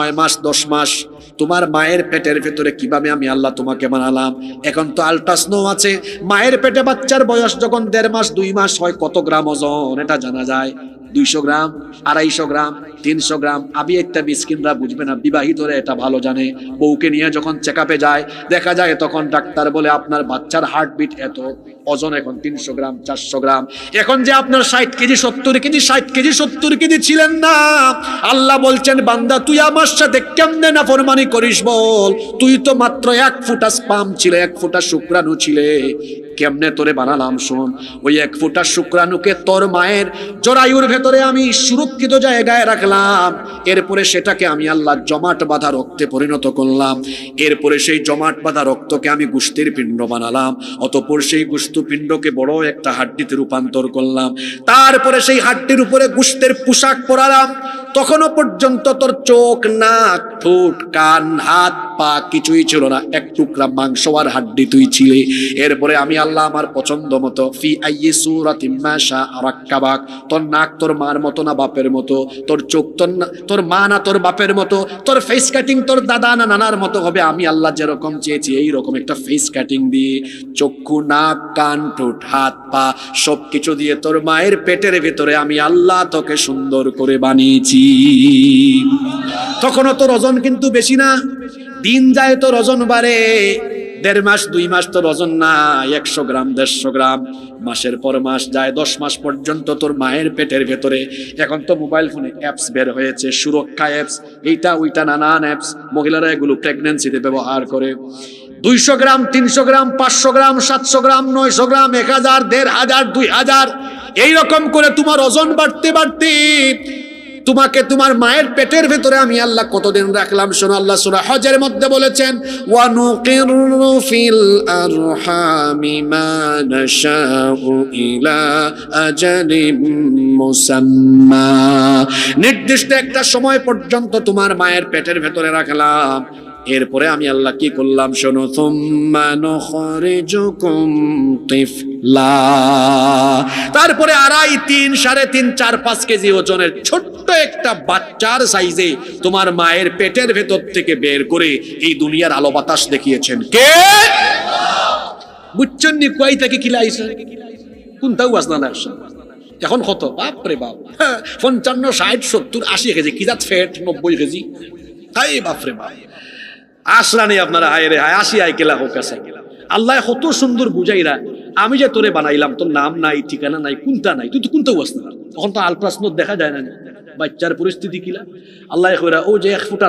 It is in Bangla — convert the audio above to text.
নয় মাস, দশ মাস, তোমার মায়ের পেটের ভেতরে কীভাবে আমি আল্লাহ তোমাকে বানালাম? এখন তো আলট্রাস্নো আছে। মায়ের পেটে বাচ্চার বয়স যখন দেড় মাস, দুই মাস হয়, কত গ্রাম ওজন? এটা জানা যায়। দুইশো গ্রাম, আড়াইশো গ্রাম, তিনশো গ্রাম। আবি একটা মিসকিনরা বুঝবে না, বিবাহিতরা এটা ভালো জানে। বউকে নিয়ে যখন চেক যায়, দেখা যায় তখন ডাক্তার বলে, আপনার বাচ্চার হার্টবিট এত, ওজন এখন তিনশো গ্রাম, চারশো গ্রাম। এখন যে আপনার ষাট কেজি, সত্তর কেজি, ষাট কেজি, সত্তর কেজি ছিলেন না আল্লাহ বলছেন, বান্দা, তুই আমার সাথে কেমনে না ফরমানি করিস বল? তুই তো মাত্র এক ফুটা স্পাম ছিলে, এক ফুটা শুক্রাণু ছিলে। কেমনে তোরে বানালাম শোন, ওই এক ফুটা শুক্রাণুকে তোর মায়ের জরায়ুর ভেতরে আমি সুরক্ষিত জায়গায় রাখলাম। এরপরে সেটাকে আমি আল্লাহ জমাট বাঁধা রক্তে পরিণত করলাম। এরপরে সেই জমাট বাঁধা রক্তকে আমি গুস্তির পিণ্ড বানালাম। অতপর সেই গুস্তু পিণ্ডকে বড় একটা হাড্ডিতে রূপান্তর করলাম। তারপরে সেই হাড্ডির উপরে গুস্তের পোশাক পরালাম। তখনও পর্যন্ত তোর চোখ নাক ঠোঁট কান হাত পা কিছুই ছিল না, এক টুকরা মাংস আর হাড্ডি তুই ছিলে। এরপরে আমি আল্লাহ আমার পছন্দ মতো, ফি আইয়ে সুরাতিম মাশা আরাক্কাবাক তোর নাক তোর মার মতো না বাপের মতো, তোর চোখ তোর না- তোর মা না তোর বাপের মতো, তোর ফেস কাটিং তোর দাদা না নানার মতো হবে, আমি আল্লাহ যেরকম চেয়েছি এই রকম একটা ফেস কাটিং দিয়ে, চক্ষু, নাক, কান, ঠোঁট, হাত, পা সব কিছু দিয়ে তোর মায়ের পেটের ভেতরে আমি আল্লাহ তোকে সুন্দর করে বানিয়েছি। তখনও তোর ওজন কিন্তু বেশি না। দিন যায় তোর ওজন বাড়ে। দেড় মাস, দুই মাস তোর ওজন না, একশো গ্রাম, দেড়শো গ্রাম। মাসের পর মাস যায়, দশ মাস পর্যন্ত তোর মায়ের পেটের ভেতরে। এখন তো মোবাইল ফোনে অ্যাপস বের হয়েছে, সুরক্ষা অ্যাপস এইটা, ওইটা, নানান অ্যাপস মহিলারা এগুলো প্রেগনেন্সিতে ব্যবহার করে। দুইশো গ্রাম, তিনশো গ্রাম, পাঁচশো গ্রাম, সাতশো গ্রাম, নয়শো গ্রাম, এক হাজার, দেড় হাজার, দুই হাজার। এইরকম করে তোমার ওজন বাড়তে বাড়তে তোমাকে তোমার মায়ের পেটের ভেতরে আমি আল্লাহ কতদিন রাখলাম? শোনো, আল্লাহ সূরা হজের মধ্যে বলেছেন, ওয়ানুকিরু ফিল আরহামি মা নাশাউ ইলা মুসাম্মা। নির্দিষ্ট একটা সময় পর্যন্ত তোমার মায়ের পেটের ভেতরে রাখলাম। এরপরে আমি আল্লাহ কি করলাম? শোনো থুম্মা নখরিজুকুম তিফলা তারপরে আড়াই তিন সাড়ে তিন চার পাঁচ কেজি ওজনের ছোট্ট একটা বাচ্চার সাইজে তোমার মায়ের পেটের ভেতর থেকে বের করে এই দুনিয়ার আলো বাতাস দেখিয়েছেন। কে? বুঝছেন নি কই থেকে কিলাইছে কোনটাও আসনা না এখন কত? বাপরে বাপ। হ্যাঁ, পঞ্চান্ন ষাট সত্তর আশি কেজি কি যাত ফেট নব্বই কেজি। তাই বাপরে বাপ। আসলা নেই আপনারা হায় রে হায় আসি আয় কেলা হোক আসা আল্লাহ কত সুন্দর বুঝাইরা আমি যে তোরে বানাইলাম, তোর নাম নাই, ঠিকানা নাই, কোনটা নাই, তুই তো কোনটা বসতে তখন তো আলট্রাসনোট দেখা যায় না। বাচ্চার পরিস্থিতি কিলা। আল্লাহ কইরা, ও যে এক ফুটা